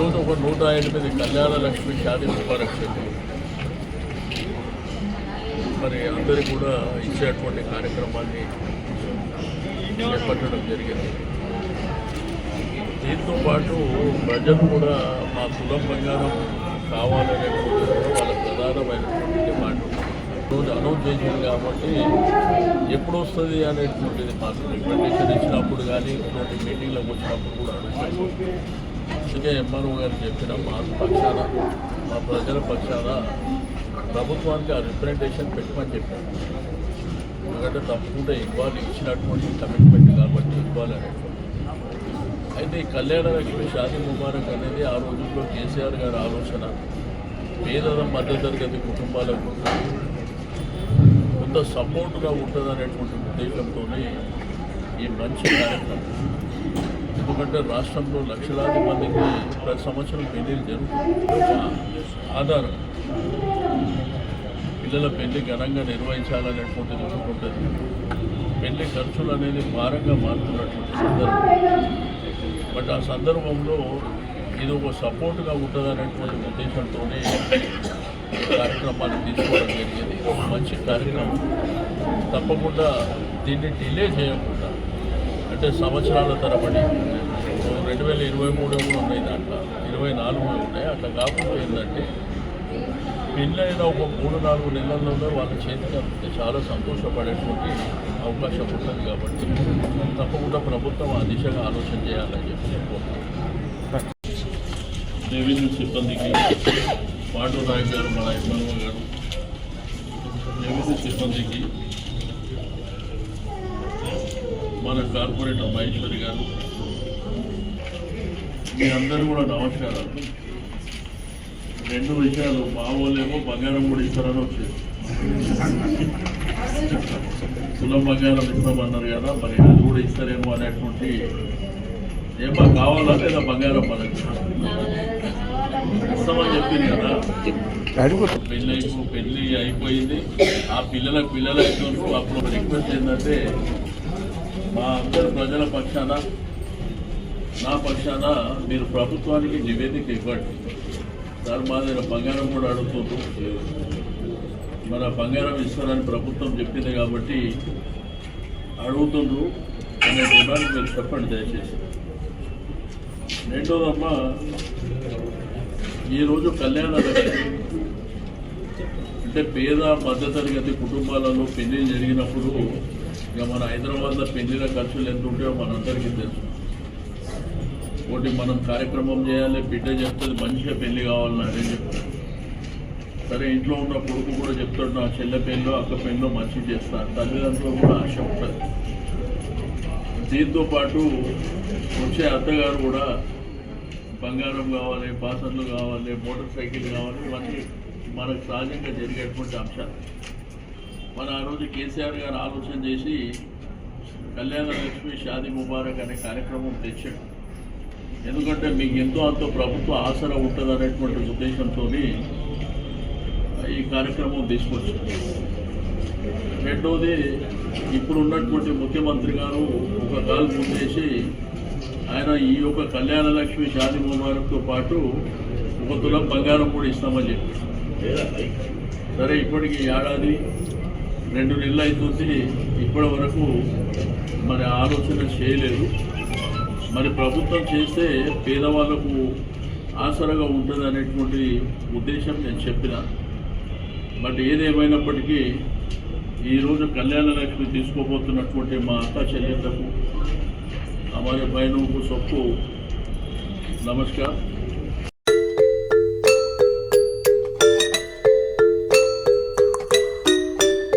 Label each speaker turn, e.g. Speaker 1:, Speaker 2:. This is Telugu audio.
Speaker 1: ఈరోజు ఒక నూట ఎనిమిది కళ్యాణ లక్ష్మి షాదీ ముబారక్ మరి అందరి కూడా ఇచ్చేటువంటి కార్యక్రమాన్ని చేపట్టడం జరిగింది. దీంతో పాటు ప్రజలు కూడా మా కులం బంగారం కావాలనేటువంటి వాళ్ళ ప్రధానమైనటువంటి డిమాండ్. రోజు అనౌన్స్ చేసింది కాబట్టి ఎప్పుడు వస్తుంది అనేటువంటిది మాకు రికమెండేషన్ ఇచ్చినప్పుడు కానీ ఇటువంటి మీటింగ్లకు వచ్చినప్పుడు కూడా అడుగుతాము అందుకే ఎంఆర్ఓ గారు చెప్పిన మా పక్షాన మా ప్రజల పక్షాన ప్రభుత్వానికి ఆ రిప్రజెంటేషన్ పెట్టమని చెప్పారు. ఎందుకంటే తప్పకుండా ఇవ్వాలి ఇచ్చినటువంటి కమిట్మెంట్ కాబట్టి ఇవ్వాలని. అయితే ఈ కళ్యాణ లక్ష్మి షాదీ ముబారక్ అనేది ఆ రోజుల్లో కేసీఆర్ గారి ఆలోచన. పేద మధ్యతరగతి కుటుంబాలకు కొంత సపోర్ట్గా ఉంటుంది అనేటువంటి ఉద్దేశంతోనే ఈ మంచి కార్యక్రమం. ఎందుకంటే రాష్ట్రంలో లక్షలాది మందికి ప్రతి సంవత్సరం పెళ్ళిళ్ళు జరుగుతుంది ఆధారం. పిల్లల పెళ్ళి ఘనంగా నిర్వహించాలనేటువంటి ఒకటి ఉంటుంది. పెళ్ళి ఖర్చులు అనేది భారంగా మారుతున్నటువంటి సందర్భం. బట్ ఆ సందర్భంలో ఇది ఒక సపోర్ట్గా ఉంటుంది అనేటువంటి ఉద్దేశంతోనే కార్యక్రమాన్ని తీసుకోవడం జరిగింది. ఒక మంచి కార్యక్రమం. తప్పకుండా దీన్ని డిలే చేయకుండా అంటే సంవత్సరాల తరబడి రెండు వేల ఇరవై మూడు కూడా ఉన్నాయి దాంట్లో. ఇరవై నాలుగు ఉన్నాయి. అట్లా కాకుండా ఏంటంటే పెళ్ళైన ఒక మూడు నాలుగు నెలల్లోనే వాళ్ళ చేతికి అందితే చాలా సంతోషపడేటువంటి అవకాశం ఉంటుంది కాబట్టి తప్పకుండా ప్రభుత్వం ఆ దిశగా ఆలోచన చేయాలని చెప్పి నేను రెవెన్యూ సిబ్బందికి పాటు నాయక్ గారు మన ఎమ్మెల్యే గారు. రెవెన్యూ సిబ్బందికి మన కార్పొరేటర్ మహేశ్వరి గారు. మీ అందరూ కూడా నమస్కారాలు. రెండు విషయాలు మా వాళ్ళేమో బంగారం కూడా ఇస్తారని వచ్చేది కులం బంగారం ఇస్తామన్నారు కదా మరి అది కూడా ఇస్తారేమో అనేటువంటి ఏమో కావాలా లేదా బంగారం మనకి ఇస్తామని చెప్పింది కదా. పెళ్ళి అయిపో పెళ్ళి అయిపోయింది. ఆ పిల్లలకు పిల్లలు అవుతున్నారు అప్పుడు రిక్వెస్ట్ ఏంటంటే మా అందరు ప్రజల పక్షాన నా పక్షాన మీరు ప్రభుత్వానికి నివేదిక ఇవ్వండి. సార్ మా దగ్గర బంగారం కూడా అడుగుతుంది మన బంగారం ఇస్తారని ప్రభుత్వం చెప్పింది కాబట్టి అడుగుతుండ్రు అనే డిమాండ్ మీరు చెప్పండి దయచేసి. రెండోదమ్మా ఈరోజు కళ్యాణ అంటే పేద మధ్యతరగతి కుటుంబాలలో పెళ్ళి జరిగినప్పుడు ఇక మన హైదరాబాద్లో పెళ్ళిల ఖర్చులు ఎంత ఉంటాయో మనందరికీ తెలుసు. ఒకటి మనం కార్యక్రమం చేయాలి బిడ్డ చెప్తుంది మంచిగా పెళ్ళి కావాలని అదే చెప్తారు సరే ఇంట్లో ఉన్న కొడుకు కూడా చెప్తాడు నా చెల్లె పెళ్ళిలో అక్క పెళ్ళిలో మంచి చేస్తాను తల్లిదండ్రులు కూడా ఆశ ఉంటుంది దీంతో పాటు వచ్చే అత్తగారు కూడా బంగారం కావాలి పాసర్లు కావాలి మోటార్ సైకిల్ కావాలి ఇవన్నీ మనకు సహజంగా జరిగేటువంటి అంశాలు. మన ఆ రోజు కేసీఆర్ గారు ఆలోచన చేసి కళ్యాణ లక్ష్మి షాది ముబారక్ అనే కార్యక్రమం తెచ్చాడు. ఎందుకంటే మీకు ఎంతో అంత ప్రభుత్వ ఆసరా ఉంటుంది అనేటువంటి ఉద్దేశంతో ఈ కార్యక్రమం తీసుకొచ్చింది. రెండోది ఇప్పుడు ఉన్నటువంటి ముఖ్యమంత్రి గారు ఒక కాలు ముందేసి ఆయన ఈ యొక్క కళ్యాణ లక్ష్మి షాదీ ముబారక్తో పాటు ఒక తులం బంగారం కూడా ఇస్తామని చెప్పి. సరే ఇప్పటికి ఏడాది రెండు నెలలు అవుతుంది. ఇప్పటి వరకు మరి ఆలోచన చేయలేదు. మరి ప్రభుత్వం చేస్తే పేదవాళ్ళకు ఆసరగా ఉంటుంది అనేటువంటి ఉద్దేశం నేను చెప్పిన బట్ ఏదేమైనప్పటికీ ఈరోజు కళ్యాణ లక్ష్మి తీసుకోబోతున్నటువంటి మా అక్క చెల్లెళ్లకు हमारे बहनों को सबको नमस्कार